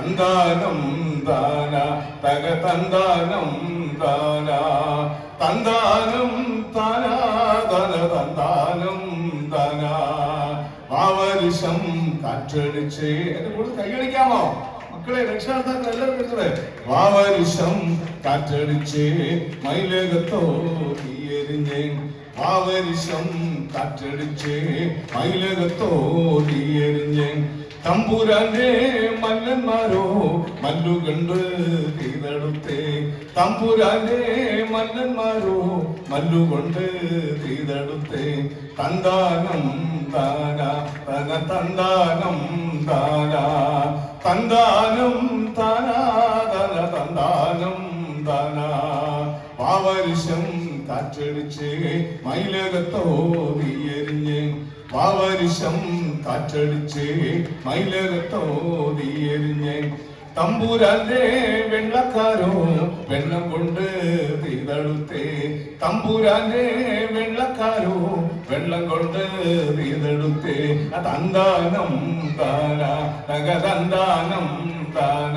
തന്താനം താന തക തന്താനം താന താന തന തന്താനം താന വാവരുഷം കാറ്റടിച്ച് എന്റെ കൂടുതൽ കൈയടിക്കാമോ? മക്കളെ രക്ഷാർത്ഥാക്കൾ എല്ലാവരും കേട്ടത് വാവരുഷം കാറ്റടിച്ച് മൈലകത്തോ തീയെരിഞ്ഞേ വാവരുഷം കാറ്റടിച്ച് മൈലകത്തോ തീയെരിഞ്ഞേ തമ്പുരാന്റെ മല്ലന്മാരോ മല്ലുകണ്ട് തീതടുത്തേ. തമ്പുരാന്റെ മല്ലന്മാരോ മല്ലുകൊണ്ട് തീതടുത്തേ. തന്താനം താന തന തന്താനം താന തന്താനം താന തന തന്താനം താന പാവരിശം കാറ്റടിച്ച് മൈലകത്തോ നീയരിഞ്ഞ് പാവരിശം കാറ്റടിച്ച് മൈലകത്തോ തമ്പൂരല്ലേ വെള്ളക്കാരോ വെള്ളം കൊണ്ട് തീതടുത്തേ തമ്പൂരാന്റെ വെള്ളക്കാരോ വെള്ളം കൊണ്ട് തീതെടുത്തേ തന്താനം താന തകതന്താനം താന.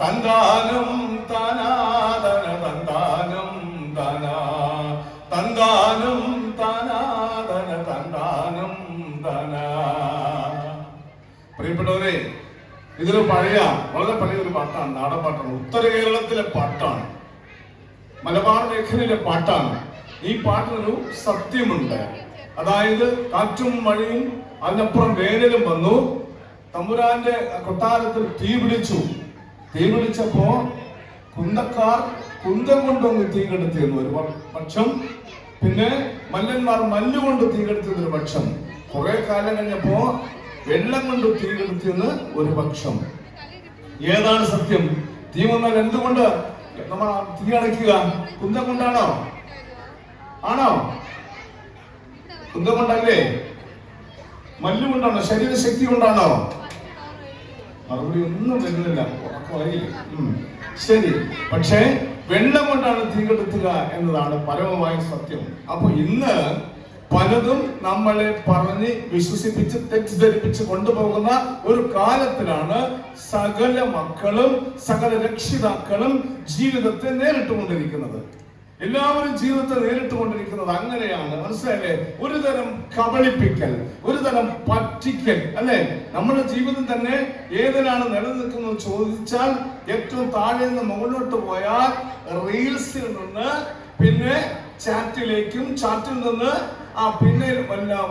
തന്താനം താനാ ഇതൊരു പഴയ വളരെ പഴയ ഒരു പാട്ടാണ് നാടൻ പാട്ടാണ്. ഉത്തര കേരളത്തിലെ പാട്ടാണ്. മലബാർ മേഖലയിലെ പാട്ടാണ്. ഈ പാട്ടിനൊരു സത്യമുണ്ട്. അതായത് കാറ്റും മഴയും അതിനപ്പുറം വേനലും വന്നു. തമ്പുരാന്റെ കൊട്ടാരത്തിൽ തീ പിടിച്ചു. തീ പിടിച്ചപ്പോ കുന്തക്കാർ കുന്തം കൊണ്ടൊന്ന് തീ കെടുത്തിരുന്നു ഒരു പക്ഷം. പിന്നെ മല്ലന്മാർ മല്ലുകൊണ്ട് തീ കെടുത്തിരുന്നൊരു പക്ഷം. കുറെ കാലം കഴിഞ്ഞപ്പോ വെള്ളം കൊണ്ട് തീ കെടുത്തിയെന്ന് ഒരു പക്ഷം. ഏതാണ് സത്യം? തീ വന്നാൽ എന്തുകൊണ്ട് നമ്മൾ തീ അടയ്ക്കുക കുന്തം കൊണ്ടാണോ? ആണോ? കുന്തം കൊണ്ടല്ലേ? മല്ലു കൊണ്ടാണോ? ശരീരശക്തി കൊണ്ടാണോ? മറുപടി ഒന്നും വരുന്നില്ല. ഉറക്കമായില്ലേ? ശരി. പക്ഷേ വെള്ളം കൊണ്ടാണ് തീ കെടുത്തുക എന്നതാണ് പരമമായ സത്യം. അപ്പൊ ഇന്ന് പലതും നമ്മളെ പറഞ്ഞ് വിശ്വസിപ്പിച്ച് തെറ്റിദ്ധരിപ്പിച്ച് കൊണ്ടുപോകുന്ന ഒരു കാലത്തിലാണ് സകല മക്കളും സകല രക്ഷിതാക്കളും ജീവിതത്തെ നേരിട്ടുകൊണ്ടിരിക്കുന്നത്. എല്ലാവരും ജീവിതത്തെ നേരിട്ടുകൊണ്ടിരിക്കുന്നത് അങ്ങനെയാണ്. മനസ്സിലായില്ലേ? ഒരു തരം കബളിപ്പിക്കൽ ഒരു തരം പറ്റിക്കൽ അല്ലെ? നമ്മുടെ ജീവിതം തന്നെ ഏതിനാണ് നിലനിൽക്കുന്നത് ചോദിച്ചാൽ ഏറ്റവും താഴെ നിന്ന് മുകളിലോട്ട് പോയാൽ റീൽസിൽ നിന്ന് പിന്നെ ചാറ്റിലേക്കും ചാറ്റിൽ നിന്ന് ആ പിന്നെ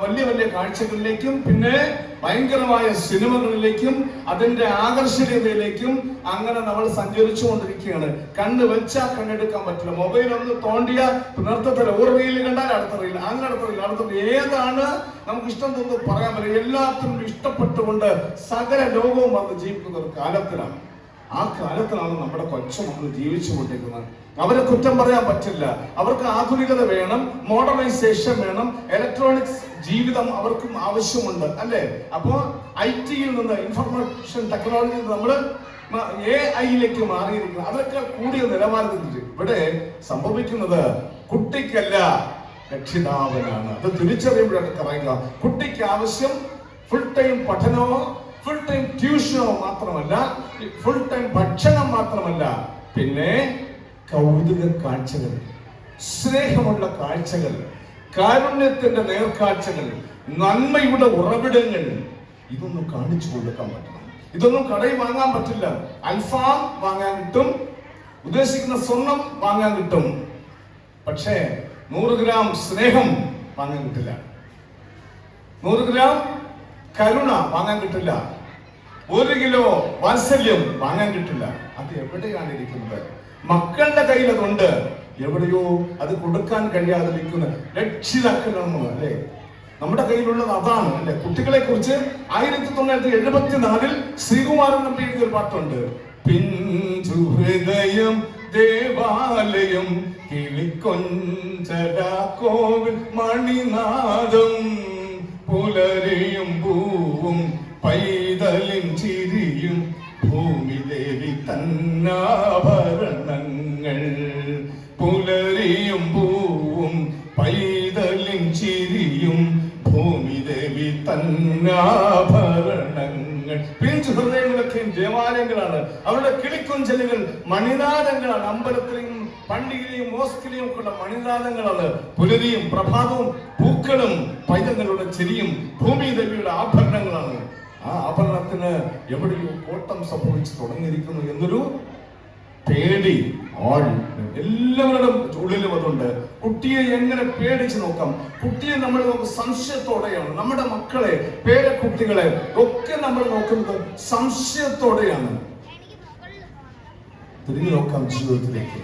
വലിയ വലിയ കാഴ്ചകളിലേക്കും പിന്നെ ഭയങ്കരമായ സിനിമകളിലേക്കും അതിന്റെ ആകർഷണീയതയിലേക്കും അങ്ങനെ നമ്മൾ സഞ്ചരിച്ചു കൊണ്ടിരിക്കുകയാണ് കണ്ണ് വെച്ചാൽ കണ്ണെടുക്കാൻ പറ്റില്ല. മൊബൈൽ ഒന്ന് തോണ്ടിയ നൃത്തത്തിൽ ഒരു റീൽ കണ്ടാൽ അടുത്ത റീൽ അങ്ങനെ അടുത്ത റീൽ അടുത്ത ഏതാണ് നമുക്ക് ഇഷ്ടം തോന്നുന്നു പറയാൻ പറ്റില്ല. എല്ലാത്തിനും ഇഷ്ടപ്പെട്ടുകൊണ്ട് സകല ലോകവും വന്ന് ജീവിക്കുന്ന ഒരു കാലത്തിലാണ്. ആ കാലത്തിലാണ് നമ്മുടെ കൊച്ചു നമ്മൾ ജീവിച്ചുകൊണ്ടിരിക്കുന്നത് അവരെ കുറ്റം പറയാൻ പറ്റില്ല. അവർക്ക് ആധുനികത വേണം മോഡേണൈസേഷൻ വേണം ഇലക്ട്രോണിക്സ് ജീവിതം അവർക്കും ആവശ്യമുണ്ട് അല്ലേ? അപ്പോ ഐ ടിയിൽ നിന്ന് ഇൻഫർമേഷൻ ടെക്നോളജിയിൽ നിന്ന് നമ്മൾ എ ഐയിലേക്ക് മാറിയിരിക്കുന്നു. അതൊക്കെ കൂടിയ നിലവാരത്തിൽ ഇവിടെ സംഭവിക്കുന്നത് കുട്ടിക്കല്ല രക്ഷിതാവനാണ്. അത് തിരിച്ചറിയുമ്പോഴൊക്കെ പറയുക കുട്ടിക്ക് ആവശ്യം ഫുൾ ടൈം പഠനമോ ഫുൾ ടൈം ട്യൂഷനോ മാത്രമല്ല ഫുൾ ടൈം ഭക്ഷണം മാത്രമല്ല പിന്നെ കൗതുക കാഴ്ചകൾ സ്നേഹമുള്ള കാഴ്ചകൾ കാരുണ്യത്തിന്റെ നേർക്കാഴ്ചകൾ നന്മയുടെ ഉറവിടങ്ങൾ. ഇതൊന്നും കാണിച്ചു കൊടുക്കാൻ പറ്റണം ഇതൊന്നും കടയിൽ വാങ്ങാൻ പറ്റില്ല. അൽഫാം വാങ്ങാൻ കിട്ടും ഉദ്ദേശിക്കുന്ന സ്വർണം വാങ്ങാൻ കിട്ടും. പക്ഷേ നൂറ് ഗ്രാം സ്നേഹം വാങ്ങാൻ കിട്ടില്ല. നൂറ് ഗ്രാം കരുണ വാങ്ങാൻ കിട്ടില്ല. ഒരു കിലോ വാത്സല്യം വാങ്ങാൻ കിട്ടില്ല. അത് എവിടെയാണ് ഇരിക്കുന്നത്? മക്കളുടെ കയ്യിൽ അതുണ്ട്. എവിടെയോ അത് കൊടുക്കാൻ കഴിയാതെ നിൽക്കുന്ന രക്ഷിതാക്കളാണ് അല്ലെ? നമ്മുടെ കയ്യിലുള്ളത് അതാണ് അല്ലെ? കുട്ടികളെ കുറിച്ച് ആയിരത്തി തൊള്ളായിരത്തി എഴുപത്തിനാലിൽ ശ്രീകുമാരൻ നമ്പി എഴുതിയ ഒരു പാട്ടുണ്ട്. പിഞ്ചു ഹൃദയം ദേവാലയം കിളിക്കൊഞ്ചടാ കോവിൽ മണിനാദം പുലരിയും മണിനാദങ്ങളാണ് കിളിക്കുഞ്ചലുകൾ മണിനാദങ്ങളാണ്. അമ്പലത്തിലെയും പള്ളിയിലെയും മോസ്കിലെയും ഒക്കെ ഉള്ള മണിനാഥങ്ങളാണ് പുലരിയും പ്രഭാതവും പൂക്കളും പൈതങ്ങളുടെ ചിരിയും ഭൂമി ദേവിയുടെ ആഭരണങ്ങളാണ്. ആ ആഭരണത്തിന് എവിടെയോ കോട്ടം സംഭവിച്ചു തുടങ്ങിയിരിക്കുന്നു എന്നൊരു പേടി ആൾ എല്ലാവരുടെ ഉള്ളിലും അതുണ്ട്. കുട്ടിയെ എങ്ങനെ പേടിച്ച് നോക്കാം? കുട്ടിയെ നമ്മൾ നോക്കും സംശയത്തോടെയാണ്. നമ്മുടെ മക്കളെ പേരക്കുട്ടികളെ ഒക്കെ നമ്മൾ നോക്കുന്നത് സംശയത്തോടെയാണ്. തിരിഞ്ഞു നോക്കാം ജീവിതത്തിലേക്ക്.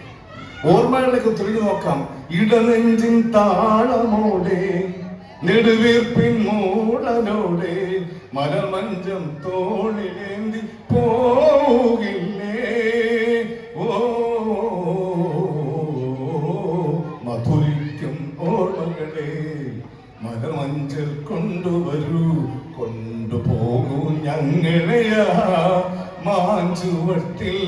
ഓർമ്മകളിലേക്ക് തിരിഞ്ഞു നോക്കാം ഇടനെഞ്ചിൻ താളമോടെ നെടുവീർപ്പിൻ മൂടലോടെ മലമഞ്ചം തോളിലേന്തി പോകില്ലേ? ഓ മധുരിക്കും ഓർമ്മകളെ മലമഞ്ചൽ കൊണ്ടുവരൂ കൊണ്ടുപോകൂ ഞങ്ങളെയാ മാഞ്ചുവട്ടിൽ.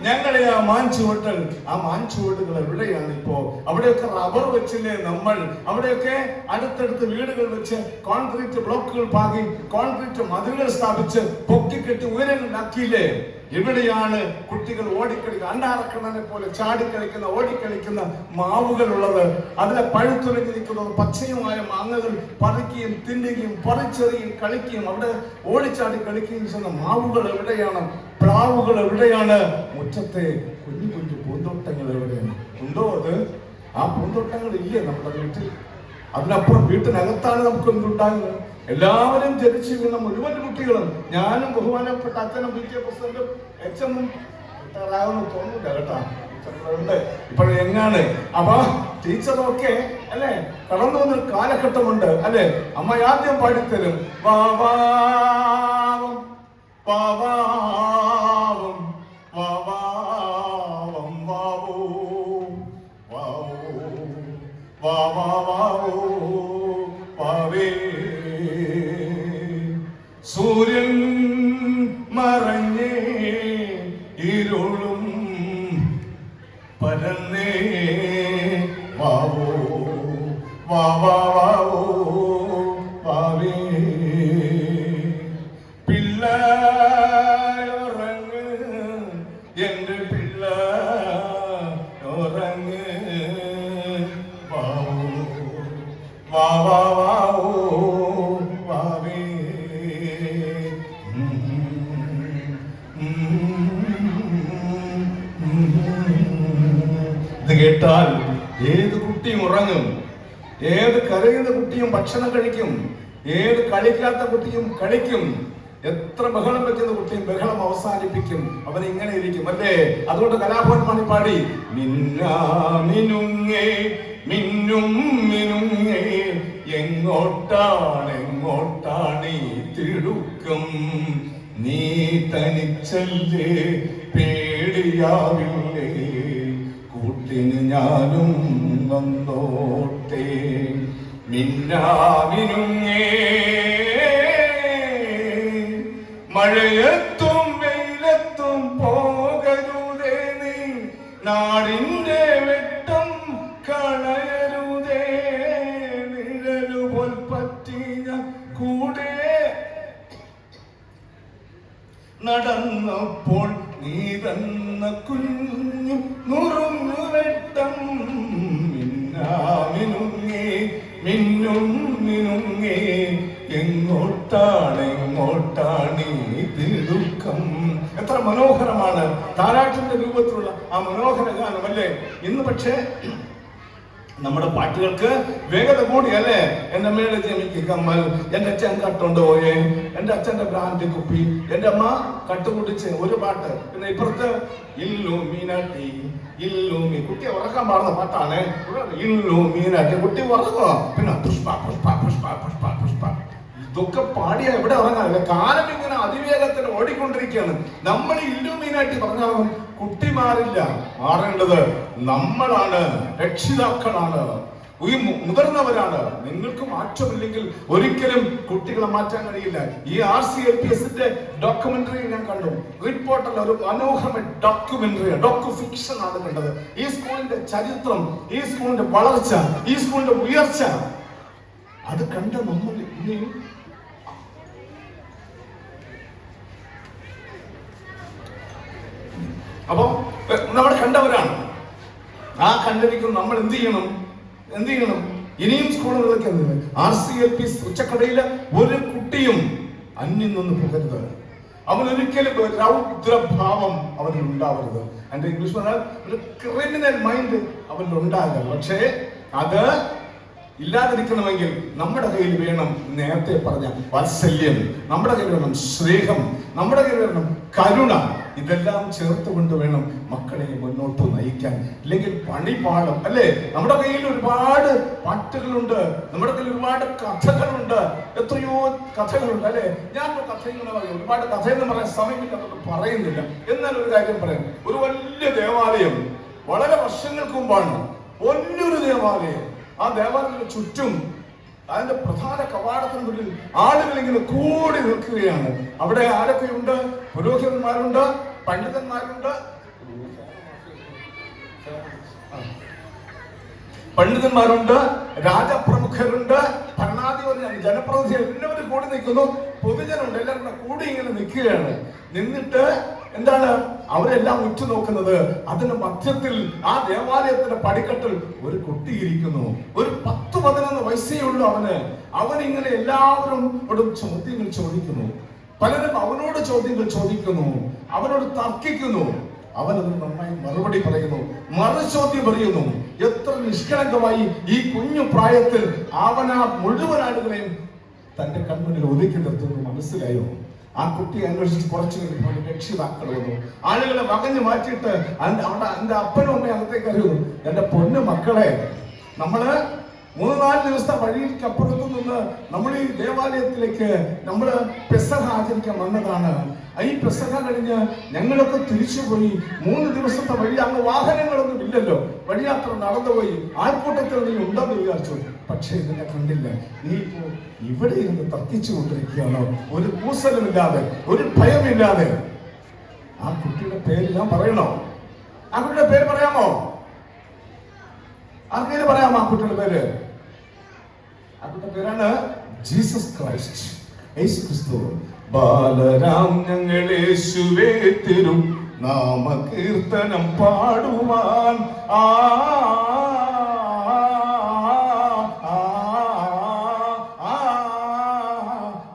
കൊണ്ടുപോകൂ ഞങ്ങളെ ആ മാഞ്ചുവട്ടൽ ആ മാൻചുവട്ടുകൾ എവിടെയാണ് ഇപ്പോ അവിടെയൊക്കെ റബ്ബർ വെച്ചില്ലേ നമ്മൾ? അവിടെയൊക്കെ അടുത്തടുത്ത് വീടുകൾ വെച്ച് കോൺക്രീറ്റ് ബ്ലോക്കുകൾ പാകി കോൺക്രീറ്റ് മതിലുകൾ സ്ഥാപിച്ച് പൊക്കിക്കെട്ടി ഉയരങ്ങളുണ്ടാക്കിയില്ലേ എവിടെയാണ് കുട്ടികൾ ഓടിക്കളിക്കുക? അണ്ടാറക്കണ്ണനെ പോലെ ചാടിക്കളിക്കുന്ന ഓടിക്കളിക്കുന്ന മാവുകൾ ഉള്ളത് അതിലെ പഴുത്തുലങ്ങി നിൽക്കുന്നത് പച്ചയുമായ മാങ്ങകൾ പറിക്കുകയും തിന്നുകയും പറിച്ചെറിയും കളിക്കുകയും അവിടെ ഓടിച്ചാടി കളിക്കുകയും ചെയ്യുന്ന മാവുകൾ എവിടെയാണ്? പ്ലാവുകൾ എവിടെയാണ്? മുറ്റത്തെ കുഞ്ഞു കുഞ്ഞു പൂന്തോട്ടങ്ങൾ എവിടെയാണ് ഉണ്ടോ അത്? ആ പൂന്തോട്ടങ്ങൾ ഇല്ലേ നമ്മുടെ വീട്ടിൽ? അതിനപ്പുറം വീട്ടിനകത്താണ് നമുക്ക് എന്തുണ്ടാകുന്നത് എല്ലാവരും ജനിച്ചു വീണ മുഴുവൻ കുട്ടികളും ഞാനും ബഹുമാനപ്പെട്ട അച്ഛനും പി കെ. പ്രസിഡന്റും എച്ച് എമ്മും റിട്ടയറാകുന്നു തോന്നുന്നില്ല കേട്ടാ. ഉണ്ട്. അപ്പൊ ടീച്ചറൊക്കെ അല്ലെ? കടന്നു വന്നൊരു കാലഘട്ടമുണ്ട് അല്ലെ? അമ്മ ആദ്യം പാടിത്തരും പാവാ വാവാവം ഇരുളും പരന്നേ. വാവോ വാവാവോ ഭക്ഷണം കഴിക്കും. ഏത് കളിക്കാത്ത കുട്ടിയും കളിക്കും. എത്ര ബഹളം വെക്കുന്ന കുട്ടിയും ബഹളം അവസാനിപ്പിക്കും. അവൻ ഇങ്ങനെ ഇരിക്കും അല്ലേ? അതുകൊണ്ട് കലാഭവൻ പാടി മിന്നുങ്ങേ മിന്നും മിനുങ്ങേ എങ്ങോട്ടാണ് എങ്ങോട്ടാണ് ഈ തിടുക്കം? നീ തനിച്ചല്ലേ പേടിയാവില്ലേ? കൂട്ടിന് ഞാനും വന്നോട്ടെ. മഴയത്തും വെയിലത്തും പോകരുതേ നീ. നാടിന്റെ വെട്ടം കളയരുതേ. നിഴലുപോൽ പറ്റിയ കൂടെ. നടന്നപ്പോൾ നീ തന്ന കുഞ്ഞു ഗാനം അല്ലേ ഇന്ന് പക്ഷേ നമ്മുടെ പാട്ടുകൾക്ക് വേഗത കൂടി അല്ലേ എന്റെ മേളിൽ ജമിക്ക് കമ്മൽ എന്റെ അച്ഛൻ കട്ടുണ്ട് പോയേ എന്റെ അച്ഛന്റെ ബ്രാൻഡ് കുപ്പി എന്റെ അമ്മ കട്ടുകുടിച്ച് ഒരു പാട്ട്. പിന്നെ ഇപ്പുറത്ത് ഇല്ലു മീനാട്ടി ഇല്ലു മീ ഉറക്കാൻ പാടുന്ന പാട്ടാണ്. ഇല്ലു മീനാട്ടി കുട്ടി ഉറങ്ങോ പിന്നെ പുഷ്പ പുഷ്പ പുഷ്പ പുഷ്പ പുഷ്പ. ഇതൊക്കെ പാടിയ എവിടെ ഉറങ്ങാനില്ല കാലം ഇങ്ങനെ അതിവേഗത്തിൽ ഓടിക്കൊണ്ടിരിക്കുകയാണ്. നമ്മൾ പറഞ്ഞാലും കുട്ടി മാറില്ല മാറേണ്ടത് നമ്മളാണ് രക്ഷിതാക്കളാണ്. ഈ മുതിർന്നവരാണ്. നിങ്ങൾക്ക് മാറ്റമില്ലെങ്കിൽ ഒരിക്കലും കുട്ടികളെ മാറ്റാൻ കഴിയില്ല. ഈ ആർ സി എൽ പി എസിന്റെ ഡോക്യുമെന്ററി ഞാൻ കണ്ടു. റിപ്പോർട്ടല്ല ഒരു മനോഹരമായ ഡോക്യുമെന്ററി ഡോക്യു ഫിക്ഷൻ ആണ് കണ്ടത്. ഈ സ്കൂളിന്റെ ചരിത്രം ഈ സ്കൂളിന്റെ വളർച്ച ഈ സ്കൂളിന്റെ ഉയർച്ച അത് കണ്ട നമ്മൾ ഇനിയും കണ്ടവരാണ്. ആ കണ്ടിരിക്കും നമ്മൾ എന്ത് ചെയ്യണം? എന്ത് ചെയ്യണം? ഇനിയും സ്കൂളുകളിലേക്ക് ആർ സി എൽ പി ഉച്ചക്കടയിൽ ഒരു കുട്ടിയും അന്യം നിന്ന് പോകരുത്. അവൻ ഒരിക്കലും രൗദ്രഭാവം അവനിൽ ഉണ്ടാവരുത്. എന്റെ ഇംഗ്ലീഷ് പറഞ്ഞാൽ ഒരു ക്രിമിനൽ മൈൻഡ് അവനിൽ ഉണ്ടാകരുത്. പക്ഷേ അത് ഇല്ലാതിരിക്കണമെങ്കിൽ നമ്മുടെ കയ്യിൽ വേണം നേരത്തെ പറഞ്ഞ വാത്സല്യം. നമ്മുടെ കയ്യിൽ വേണം സ്നേഹം. നമ്മുടെ കയ്യിൽ വേണം കരുണ. ഇതെല്ലാം ചേർത്ത് കൊണ്ട് വേണം മക്കളെ മുന്നോട്ട് നയിക്കാൻ. ഇല്ലെങ്കിൽ പണി പാടും അല്ലേ? നമ്മുടെ കയ്യിൽ ഒരുപാട് പാട്ടുകളുണ്ട്. നമ്മുടെ കയ്യിൽ ഒരുപാട് കഥകളുണ്ട്. എത്രയോ കഥകളുണ്ട് അല്ലേ? ഞാൻ കഥ ഇങ്ങനെ പറയും ഒരുപാട് കഥയെന്ന് പറയാൻ സമയമില്ല പറയുന്നില്ല. എന്നാൽ ഒരു കാര്യം പറയാം. ഒരു വലിയ ദേവാലയം വളരെ വർഷങ്ങൾക്ക് മുമ്പാണ്. വലിയൊരു ദേവാലയം. ആ ദേവാലയത്തിന് ചുറ്റും അതിന്റെ പ്രധാന കവാടത്തിന് മുന്നിൽ ആളുകൾ ഇങ്ങനെ കൂടി നിൽക്കുകയാണ്. അവിടെ ആരൊക്കെയുണ്ട്? പുരോഹിതന്മാരുണ്ട്. പണ്ഡിതന്മാരുണ്ട്. പണ്ഡിതന്മാരുണ്ട് രാജപ്രമുഖരുണ്ട് ഭരണാധിപതി ജനപ്രതിനിധികൾ എല്ലാവരും കൂടി നിൽക്കുന്നു. പൊതുജനമുണ്ട്. എല്ലാവരും കൂടെ കൂടി ഇങ്ങനെ നിൽക്കുകയാണ്. നിന്നിട്ട് എന്താണ് അവരെല്ലാം ഉറ്റുനോക്കുന്നത്? അതിന്റെ മധ്യത്തിൽ ആ ദേവാലയത്തിന്റെ പടിക്കെട്ടിൽ ഒരു കുട്ടി ഇരിക്കുന്നു. ഒരു പത്ത് പതിനൊന്ന് വയസ്സേ ഉള്ളൂ അവന്. അവനിങ്ങനെ എല്ലാവരും ചോദ്യങ്ങൾ ചോദിക്കുന്നു. പലരും അവനോട് ചോദ്യങ്ങൾ ചോദിക്കുന്നു അവനോട് തർക്കിക്കുന്നു. അവൻ അത് നന്നായി മറുപടി പറയുന്നു മറു ചോദ്യം പറയുന്നു. എത്ര നിഷ്കളങ്കമായി ഈ കുഞ്ഞു പ്രായത്തിൽ അവൻ ആ മുഴുവൻ ആളുകളെയും തന്റെ കൺമുന്നിൽ ഒതുക്കി നിർത്തുന്നു മനസ്സിലായോ? ആ കുട്ടിയെ അന്വേഷിച്ച് കുറച്ചു കഴിഞ്ഞപ്പോൾ രക്ഷിതാക്കൾ വന്നു. ആളുകളെ വകഞ്ഞു മാറ്റിയിട്ട് അവിടെ എന്റെ അപ്പനും അമ്മയും അകത്തേക്ക് അറിയുന്നു എന്റെ പൊന്നു മക്കളെ നമ്മൾ മൂന്ന് നാല് ദിവസത്തെ വഴിക്ക് അപ്പുറത്തു നിന്ന് നമ്മൾ ഈ ദേവാലയത്തിലേക്ക് നമ്മൾ പെസഹ ആചരിക്കാൻ വന്നതാണ്. ഈ പെസഹ കഴിഞ്ഞ് ഞങ്ങളൊക്കെ തിരിച്ചുപോയി മൂന്ന് ദിവസത്തെ വഴി അങ്ങ് വാഹനങ്ങളൊന്നും ഇല്ലല്ലോ. വഴിയാത്ര നടന്നുപോയി ആൾക്കൂട്ടത്തിൽ നീ ഉണ്ടെന്ന് വിചാരിച്ചു. പക്ഷേ ഇതിനെ കണ്ടില്ല. നീ ഇപ്പോ ഇവിടെ ഇരുന്ന് തർക്കിച്ചു കൊണ്ടിരിക്കുകയാണോ. ഒരു കൂസലുമില്ലാതെ ഒരു ഭയമില്ലാതെ. ആ കുട്ടിയുടെ പേര് ഞാൻ പറയണോ? ആ കുട്ടിയുടെ പേര് പറയാമോ? ആർക്കേലും പറയാം ആ കുട്ടിയുടെ പേര്? ആ കുട്ടിയുടെ പേരാണ് ജീസസ് ക്രൈസ്റ്റ്. യേശു ക്രിസ്തു. ബാലരാം ഞങ്ങൾ യേശുവേ തിരും. നാമകീർത്തനം പാടുവാൻ. ആ,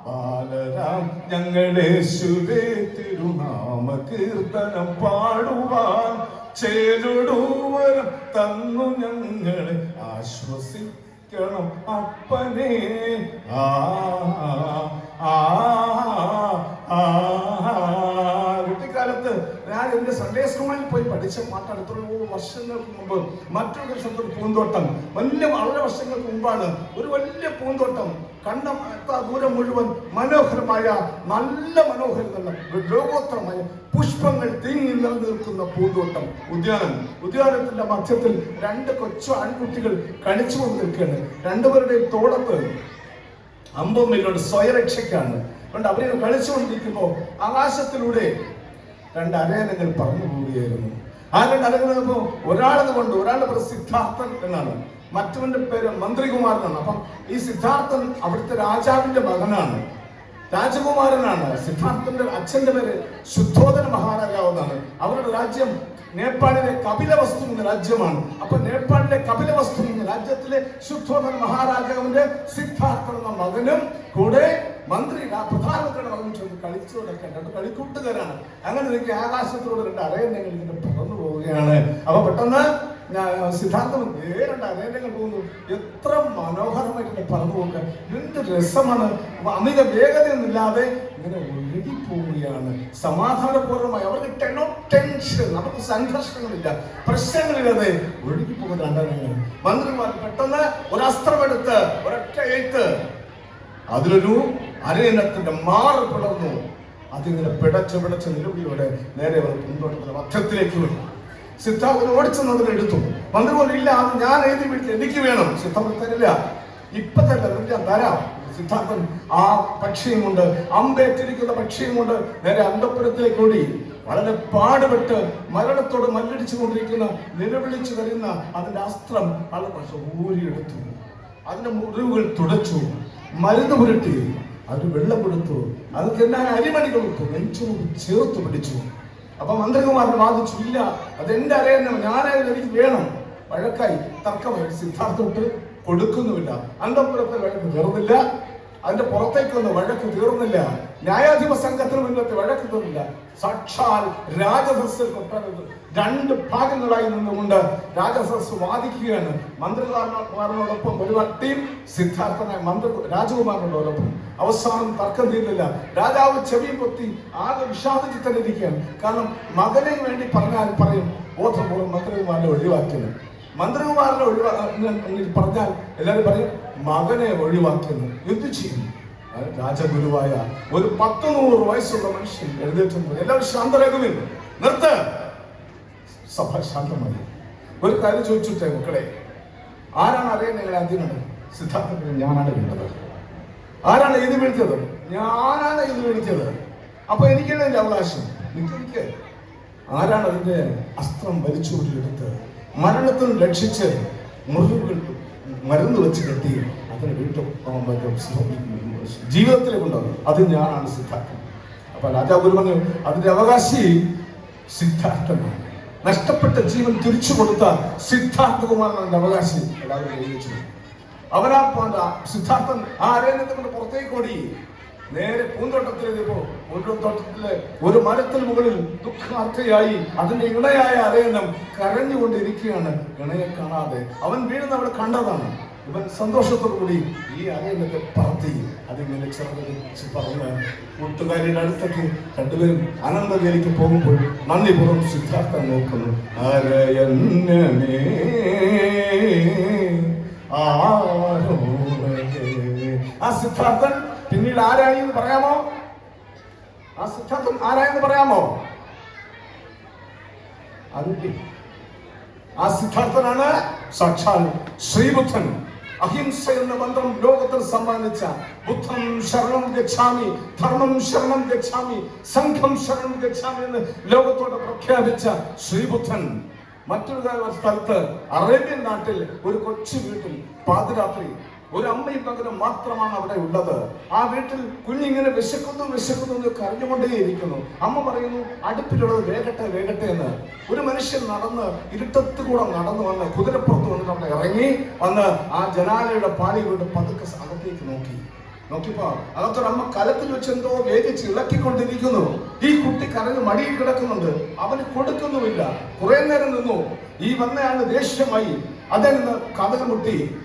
ബാലരാം ഞങ്ങൾ യേശുവേ തിരുനാമ കീർത്തനം പാടുവാൻ. ചേരുടുവരം തന്നു ഞങ്ങളെ ആശ്വസിക്കണം അപ്പനെ. ആ പഠിച്ച പാട്ടാണ് എത്രയോ വർഷങ്ങൾക്ക് മുമ്പ്. മറ്റൊരു വർഷത്തൊരു പൂന്തോട്ടം. വലിയ വളരെ വർഷങ്ങൾക്ക് മുമ്പാണ്. ഒരു വലിയ പൂന്തോട്ടം. കണ്ട ദൂരം മുഴുവൻ മനോഹരമായ നല്ല മനോഹരമല്ല ലോകോത്തരമായ പുഷ്പങ്ങൾ തിങ്ങി നിലനിൽക്കുന്ന പൂന്തോട്ടം. ഉദ്യാനം. ഉദ്യാനത്തിന്റെ മധ്യത്തിൽ രണ്ട് കൊച്ചു ആൺകുട്ടികൾ കളിച്ചുകൊണ്ട് നിൽക്കുകയാണ്. രണ്ടുപേരുടെയും തോളത്ത് അമ്പും സ്വയരക്ഷയ്ക്കാണ്. അതുകൊണ്ട് അവരെ കളിച്ചുകൊണ്ടിരിക്കുമ്പോൾ ആകാശത്തിലൂടെ രണ്ട് അരയനങ്ങൾ പറഞ്ഞു പോവുകയായിരുന്നു ആ നടക്കുന്നപ്പോ ഒരാളത് കൊണ്ട് ഒരാളുടെ പേര് സിദ്ധാർത്ഥൻ എന്നാണ്. മറ്റവന്റെ പേര് മന്ത്രികുമാരൻ എന്നാണ് അപ്പം ഈ സിദ്ധാർത്ഥൻ അവിടുത്തെ രാജാവിന്റെ മകനാണ്. രാജകുമാരനാണ്. സിദ്ധാർത്ഥന്റെ അച്ഛന്റെ പേര് ശുദ്ധോധന മഹാരാജാവ് എന്നാണ് അവരുടെ രാജ്യം നേപ്പാളിലെ കപിലവസ്തു എന്ന രാജ്യമാണ്. അപ്പൊ നേപ്പാളിലെ കപിലവസ്തു എന്ന രാജ്യത്തിലെ ശുദ്ധോധന മഹാരാജാവിന്റെ സിദ്ധാർത്ഥൻ എന്ന മകനും കൂടെ മന്ത്രി പ്രധാനമന്ത്രിയുടെ മകനും കളിച്ചു നടക്കാൻ രണ്ട് കളിക്കൂട്ടുകാരാണ്. അങ്ങനെ എനിക്ക് ആകാശത്തോട് രണ്ട് അറിയുന്നെങ്കിൽ ഇതിന്റെ പറന്നു പോവുകയാണ് അപ്പൊ പെട്ടെന്ന് സിദ്ധാന്തം സിദ്ധാർത്ഥം രണ്ട് അരയന്നങ്ങൾ പോകുന്നു. എത്ര മനോഹരമായിട്ട് പറഞ്ഞു നോക്ക്. എന്ത് രസമാണ്. അമിത വേഗതയൊന്നുമില്ലാതെ ഇങ്ങനെ ഒഴുകി പോവുകയാണ് സമാധാനപൂർവമായി അവർക്ക് ടെനോ ടെൻഷൻ നമുക്ക് സംഘർഷങ്ങളില്ല. പ്രശ്നങ്ങളില്ലാതെ ഒഴുകി പോകുന്ന രണ്ടരങ്ങൾ മന്ത്രിമാർ പെട്ടെന്ന് ഒരസ്ത്രമെടുത്ത് ഒരൊറ്റ എഴുത്ത് അതിലൊരു അരയിനത്തിന്റെ മാറ് പിളർന്നു. അതിങ്ങനെ പിടച്ച് പിടച്ച് നിലവിളിയോടെ നേരെ വന്ന് പിന്തുടർന്ന മധ്യത്തിലേക്ക് വരും സിദ്ധാർത്ഥൻ ഓടിച്ചെന്ന് അതിൽ എടുത്തു. മന്ത്രി പറഞ്ഞു ഇല്ല അത് ഞാൻ എഴുതി വീട്ടിൽ എനിക്ക് വേണം. സിദ്ധാർത്ഥൻ തരില്ല. ഇപ്പൊ തന്നെ അത് ഞാൻ തരാം. സിദ്ധാർത്ഥൻ ആ പക്ഷിയും കൊണ്ട് അമ്പേറ്റിരിക്കുന്ന പക്ഷിയും കൊണ്ട് നേരെ അന്തപുരത്തിലേക്ക് ഓടി. വളരെ പാടുപെട്ട് മരണത്തോട് മല്ലടിച്ചു കൊണ്ടിരിക്കുന്ന നിലവിളിച്ചു വരുന്ന അതിന്റെ അസ്ത്രം വളരെ പക്ഷെ ഊരിയെടുത്തു. അതിന്റെ മുറിവുകൾ തുടച്ചു. മരുന്ന് പുരട്ടി. അതിന് വെള്ളം കൊടുത്തു. അതിന് എല്ലാ അരിമണി കൊടുത്തു. നെഞ്ചോട് ചേർത്ത് പിടിച്ചു. അപ്പൊ മന്ത്രികുമാരൻ വാദിച്ചു ഇല്ല അത് എന്റെ ഞാനായത് എനിക്ക് വേണം. വഴക്കായി തർക്കമായി സിദ്ധാർത്ഥോട്ട് കൊടുക്കുന്നുമില്ല. അന്തപുരത്തെ വഴക്ക് തീർന്നില്ല. അതിന്റെ പുറത്തേക്കൊന്ന് വഴക്ക് തീർന്നില്ല. ന്യായാധിപ സംഘത്തിന് മുന്നത്തെ വഴക്ക് തീർന്നില്ല സാക്ഷാൽ രാജസസ് രണ്ട് ഭാഗങ്ങളായി നിന്നുകൊണ്ട് രാജസസ് വാദിക്കുകയാണ്. മന്ത്രിമാരോടൊപ്പം ഒരു വട്ടിയും സിദ്ധാർത്ഥനായ മന്ത്രി രാജകുമാരനോടൊപ്പം. അവസാനം തർക്കം തീരുന്നില്ല രാജാവ് ചെവി പൊത്തി ആകെ വിഷാദിച്ച് തന്നെ ഇരിക്കുകയാണ്. കാരണം മകനെ വേണ്ടി പറഞ്ഞാൽ പറയും. ബോധപൂർവം മന്ത്രിമാരെ ഒഴിവാക്കിയത് മന്ത്രിമാരെ ഒഴിവാ പറഞ്ഞാൽ എല്ലാവരും പറയും മകനെ ഒഴിവാക്കുന്നു എന്തു ചെയ്യും? അത് രാജഗുരുവായ ഒരു പത്ത് നൂറ് വയസ്സുള്ള മനുഷ്യൻ എഴുന്നേറ്റ് എല്ലാവരും ശാന്തരാകുവിൻ നിർത്ത്. സഭ ശാന്തമായി. ഒരു കാര്യം ചോദിച്ചിട്ടേ മക്കളെ? ആരാണ് അറിയാൻ നിങ്ങൾ ആദ്യം കണ്ടത് സിദ്ധാർത്ഥത്തിന് ഞാനാണ് കണ്ടത് ആരാണ് എഴുതി വിളിച്ചത്? ഞാനാണ് എഴുതി വിളിച്ചത്. അപ്പൊ എനിക്കാണ് എന്റെ അവകാശം? എനിക്ക് ആരാണ് അതിന്റെ അസ്ത്രം വലിച്ചുകൊണ്ടിലെടുത്ത് മരണത്തിൽ രക്ഷിച്ച് മുറിവുകൾ മരുന്ന് വെച്ച് കെട്ടി അതിന് വീണ്ടും അത് ഞാനാണ് സിദ്ധാർത്ഥൻ. അപ്പൊ രാജാ ഗുരു പറഞ്ഞു അതിന്റെ അവകാശി സിദ്ധാർത്ഥനാണ്. നഷ്ടപ്പെട്ട ജീവൻ തിരിച്ചു കൊടുത്ത സിദ്ധാർത്ഥകുമാരനാണ് അവകാശി. എല്ലാവരും എഴുതിച്ചു അവനാ സിദ്ധാർത്ഥൻ ആ അരണ്യത്തെ കൊണ്ട് പുറത്തേക്ക് ഓടി. നേരെ പൂന്തോട്ടത്തിലെത്തിയപ്പോ പൂന്തോട്ടത്തിലെ ഒരു മരത്തിന് മുകളിൽ ദുഃഖാർത്ഥയായി അതിന്റെ ഇണയായ അരേനം കരഞ്ഞുകൊണ്ടിരിക്കുകയാണ്. ഇണയെ കാണാതെ അവൻ വീഴുന്ന അവിടെ കണ്ടതാണ്. ഇവൻ സന്തോഷത്തോടു കൂടി ഈ അറിയുന്നൊക്കെ പറത്തി. അതിങ്ങനെ ചെറുതെച്ച് പറഞ്ഞ് കൂട്ടുകാരിയുടെ അടുത്തേക്ക് രണ്ടുപേരും അനന്തവേലിക്ക് പോകുമ്പോൾ നന്ദിപൂർവം സിദ്ധാർത്ഥം നോക്കുന്നു. ആ സിദ്ധാർത്ഥൻ പിന്നീട് ആരായി എന്ന് പറയാമോ? ആ സിദ്ധാർത്ഥൻ ആരായെന്ന് പറയാമോ? അതിന്റെ ആ സിദ്ധാർത്ഥനാണ് സാക്ഷാൽ ശ്രീബുദ്ധൻ. അഹിംസ എന്ന മന്ത്രം ലോകത്തിൽ സമ്മാനിച്ച ബുദ്ധം ശരണം ഗച്ഛാമി ധർമ്മം ശരണം ഗച്ഛാമി സംഘം ശരണം ഗച്ഛാമി എന്ന് ലോകത്തോട് പ്രഖ്യാപിച്ച ശ്രീബുദ്ധൻ മറ്റൊരു സ്ഥലത്ത് അറേബ്യൻ നാട്ടിൽ ഒരു കൊച്ചു വീട്ടിൽ പാതിരാത്രി ഒരു അമ്മയും മകനും മാത്രമാണ് അവിടെ ഉള്ളത്. ആ വീട്ടിൽ കുഞ്ഞിങ്ങനെ വിശക്കുന്നു വിശക്കുന്നു എന്ന് കരഞ്ഞുകൊണ്ടേയിരിക്കുന്നു. അമ്മ പറയുന്നു അടുപ്പിലുള്ളത് വേഗട്ടെ വേഗട്ടെ എന്ന്. ഒരു മനുഷ്യൻ നടന്ന് ഇരുട്ടത്ത് കൂടെ നടന്നു വന്ന് കുതിരപ്പുറത്ത് വന്നിട്ട് അവിടെ ഇറങ്ങി വന്ന് ആ ജനാലയുടെ പാളി വീട് പതുക്കെ അകത്തേക്ക് നോക്കി. നോക്കിപ്പോ അകത്തൊരു അമ്മ കലത്തിൽ വെച്ച് എന്തോ വേദിച്ച് ഇളക്കിക്കൊണ്ടിരിക്കുന്നു. ഈ കുട്ടി കരഞ്ഞ് മടിയിൽ കിടക്കുന്നുണ്ട്. അവന് കൊടുക്കുന്നുമില്ല. കുറെ നേരം നിന്നു. ഈ വന്നയാൾ ദേഷ്യമായി. അതിൽ നിന്ന് കഥക മുട്ടി.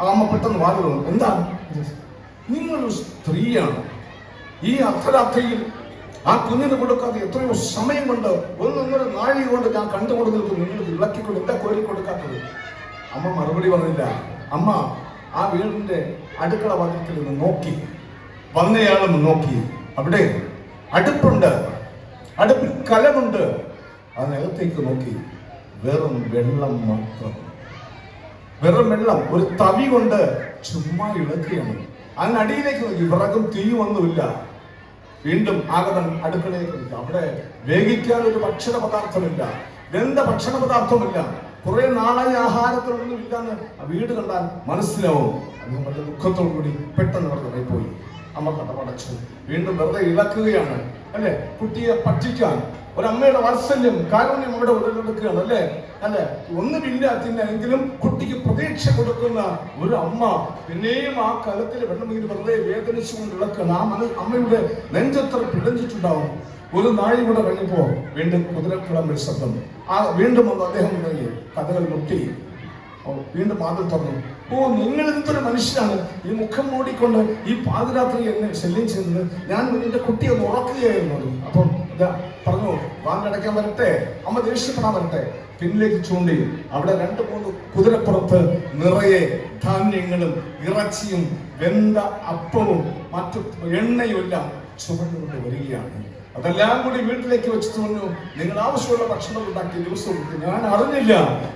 ആ പെട്ടെന്ന് വാതിൽ വന്നു എന്താണ്? നിങ്ങളൊരു സ്ത്രീയാണ്. ഈ അർദ്ധരാത്രിയിൽ ആ കുഞ്ഞിന് കൊടുക്കാതെ എത്രയോ സമയം കൊണ്ട് ഒന്നൊന്നര നാഴിക കൊണ്ട് ഞാൻ കണ്ടുകൊണ്ട് കൊടുക്കുന്നത് നിങ്ങൾ ഇളക്കിക്കൊണ്ട് എന്താ കോരി കൊടുക്കാത്തത്? അമ്മ മറുപടി പറഞ്ഞില്ല. അമ്മ ആ വീടിന്റെ അടുക്കള വാതിൽക്കൽ നിന്ന് നോക്കി. വന്നയാളെന്ന് നോക്കി. അവിടെ അടുപ്പുണ്ട്. അടുപ്പിൽ കലമുണ്ട്. അതിനകത്തേക്ക് നോക്കി. വെറും വെള്ളം മാത്രം. വെറും വെള്ളം ഒരു തവി കൊണ്ട് ചുമ്മാ ഇളക്കുകയാണ്. അതിനടിയിലേക്ക് നോക്കി വിറകും തീയുമൊന്നുമില്ല വീണ്ടും ആഗതൻ അടുക്കളയിലേക്ക് നോക്കി അവിടെ വേവിക്കാനൊരു ഭക്ഷണ പദാർത്ഥമില്ല ഗന്ധ ഭക്ഷണ പദാർത്ഥമില്ല കുറെ നാളായി ആഹാരത്തിനൊന്നും ഇല്ലാന്ന് ആ വീട് കണ്ടാൽ മനസ്സിലാവും. അദ്ദേഹം വളരെ ദുഃഖത്തോടു കൂടി പെട്ടെന്ന് വെറുതെ പോയി അമ്മ കടപടച്ചു വീണ്ടും വെറുതെ ഇളക്കുകയാണ്. അല്ലെ? കുട്ടിയെ പറ്റിക്കാൻ. ഒരമ്മയുടെ വാത്സല്യം കാരുണ്യം അവിടെ ഉടലെടുക്കുകയാണ്. അല്ലെ? അല്ലെ? ഒന്നുമില്ല തിന്നെങ്കിലും കുട്ടിക്ക് പ്രതീക്ഷ കൊടുക്കുന്ന ഒരു അമ്മ പിന്നെയും ആ കലത്തിൽ വെള്ളമെങ്കിൽ വെറുതെ വേദനിച്ചുകൊണ്ട് ഇളക്കുന്ന ആ മന അമ്മയുടെ നെഞ്ചത്ര പിടഞ്ഞിട്ടുണ്ടാവും ഒരു നാഴി കൂടെ കഴിഞ്ഞപ്പോ വീണ്ടും കുതിരക്കുളം ഒരു ശബ്ദം. ആ വീണ്ടും വന്ന് അദ്ദേഹം ഉണ്ടെങ്കിൽ കഥകൾ മുട്ടി. വീണ്ടും വാതിൽ തുറന്നു. ഓ നിങ്ങൾ എന്തൊരു മനുഷ്യനാണ്? ഈ മുഖം മൂടിക്കൊണ്ട് ഈ പാതിരാത്രി എന്നെ ശല്യം ചെയ്യുന്നത്. ഞാൻ എന്റെ കുട്ടിയെ ഉറക്കുകയായിരുന്നു. അപ്പം പറഞ്ഞു വാങ്ങടയ്ക്കാൻ വരട്ടെ അമ്മ ദേഷ്യപ്പെടാൻ വരട്ടെ. പിന്നിലേക്ക് ചൂണ്ടി അവിടെ രണ്ട് മൂന്ന് കുതിരപ്പുറത്ത് നിറയെ ധാന്യങ്ങളും ഇറച്ചിയും വെന്ത അപ്പവും മറ്റു എണ്ണയും എല്ലാം ചുമന്നുകൊണ്ട് വരികയാണ്. അതെല്ലാം കൂടി വീട്ടിലേക്ക് വെച്ച് തോന്നു നിങ്ങൾ ആവശ്യമുള്ള ഭക്ഷണം ഉണ്ടാക്കി ദിവസം ഞാൻ അറിഞ്ഞില്ല.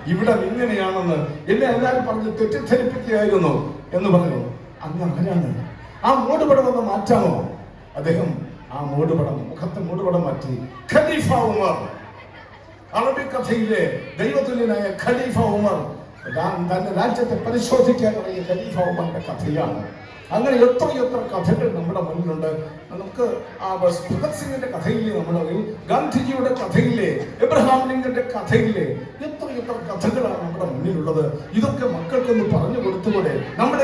ഇവിടെ ഇങ്ങനെയാണെന്ന് എന്നെ എല്ലാവരും പറഞ്ഞ് തെറ്റിദ്ധരിപ്പിക്കുകയായിരുന്നു എന്ന് പറഞ്ഞു. അങ്ങ് ആരാണ്? ആ മൂടുപടം ഒന്ന് മാറ്റാമോ? അദ്ദേഹം ആ മൂടുപടം മുഖത്തെ മൂടുപടം മാറ്റി. ഖലീഫ ഉമർ. അറബി കഥയിലെ ദൈവതുല്യനായ ഖലീഫ ഉമർ. തന്റെ രാജ്യത്തെ പരിശോധിക്കാൻ തുടങ്ങിയ ഖലീഫ ഉമറിന്റെ കഥയാണ്. അങ്ങനെ എത്ര എത്ര കഥകൾ നമ്മുടെ മുന്നിലുണ്ട്. നമുക്ക് ആ ഭഗത് സിംഗിന്റെ കഥയില്ലേ മുന്നിൽ? ഗാന്ധിജിയുടെ കഥയില്ലേ? എബ്രഹാം ലിങ്കന്റെ കഥയില്ലേ? എത്ര എത്ര കഥകളാണ് നമ്മുടെ മുന്നിലുള്ളത്. ഇതൊക്കെ മക്കൾക്കൊന്ന് പറഞ്ഞു കൊടുത്തുകൂടെ? നമ്മൾ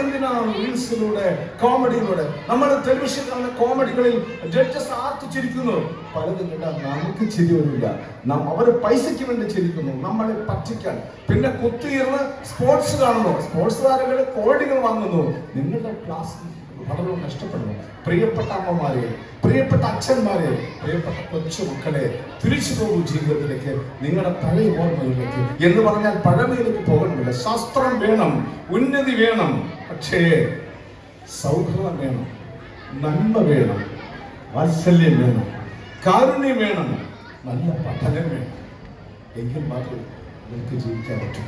റീൽസിലൂടെ കോമഡിയിലൂടെ? നമ്മൾ ടെലിവിഷൻ കാണുന്ന കോമഡികളിൽ ജഡ്ജസ് ആർത്തിച്ചിരിക്കുന്നു. പലതും കേട്ടാൽ നമുക്ക് ചിരി വരില്ല. നാം അവർ പൈസയ്ക്ക് വേണ്ടി ചിരിക്കുന്നു. നമ്മളെ പറ്റിക്കാൻ. പിന്നെ കുത്തിയിരുന്ന് സ്പോർട്സ് കാണുന്നു. സ്പോർട്സ് താരങ്ങൾ കോടികൾ വാങ്ങുന്നു. നിങ്ങളുടെ ക്ലാസ് വളരെ നഷ്ടപ്പെടുന്നു. പ്രിയപ്പെട്ട അമ്മമാരെ പ്രിയപ്പെട്ട അച്ഛന്മാരെ പ്രിയപ്പെട്ട കൊച്ചു മക്കളെ തിരിച്ചു പോകൂ ജീവിതത്തിലേക്ക് നിങ്ങളുടെ പഴയ ഓർമ്മയിലേക്ക്. എന്ന് പറഞ്ഞാൽ പഴമയിലേക്ക് പോകണമില്ല ശാസ്ത്രം വേണം ഉന്നതി വേണം. പക്ഷേ സൗഹൃദം വേണം നന്മ വേണം വാത്സല്യം വേണം കാരുണ്യം വേണം നല്ല പഠനം വേണം. എങ്കിൽ മാത്രമേ നിങ്ങൾക്ക് ജീവിക്കാൻ പറ്റൂ.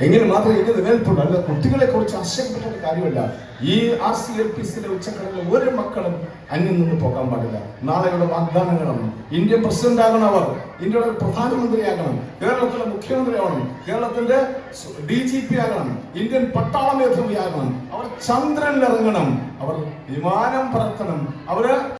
എങ്ങനെ മാത്രമേ ഇത് നിലനിൽപ്പുള്ളൂ അല്ല കുട്ടികളെ കുറിച്ച് ആശയപ്പെട്ട ഒരു കാര്യമല്ല. ഈ ആർ സി എൽ പി സിയിലെ ഉച്ചക്കടലിൽ ഒരു മക്കളും അന്യം നിന്ന് പോകാൻ പാടില്ല. നാളെയുള്ള വാഗ്ദാനങ്ങളാണ്. ഇന്ത്യ പ്രസിഡന്റ് ആകണം അവർ ഇന്ത്യയുടെ പ്രധാനമന്ത്രിയാകണം. കേരളത്തിലെ മുഖ്യമന്ത്രിയാവണം. കേരളത്തിന്റെ ഡി ജി പി ആകണം. ഇന്ത്യൻ പട്ടാള മേധാവിയാകണം അവർ ചന്ദ്രനിലിറങ്ങണം. അവർ വിമാനം പറത്തണം. അവർ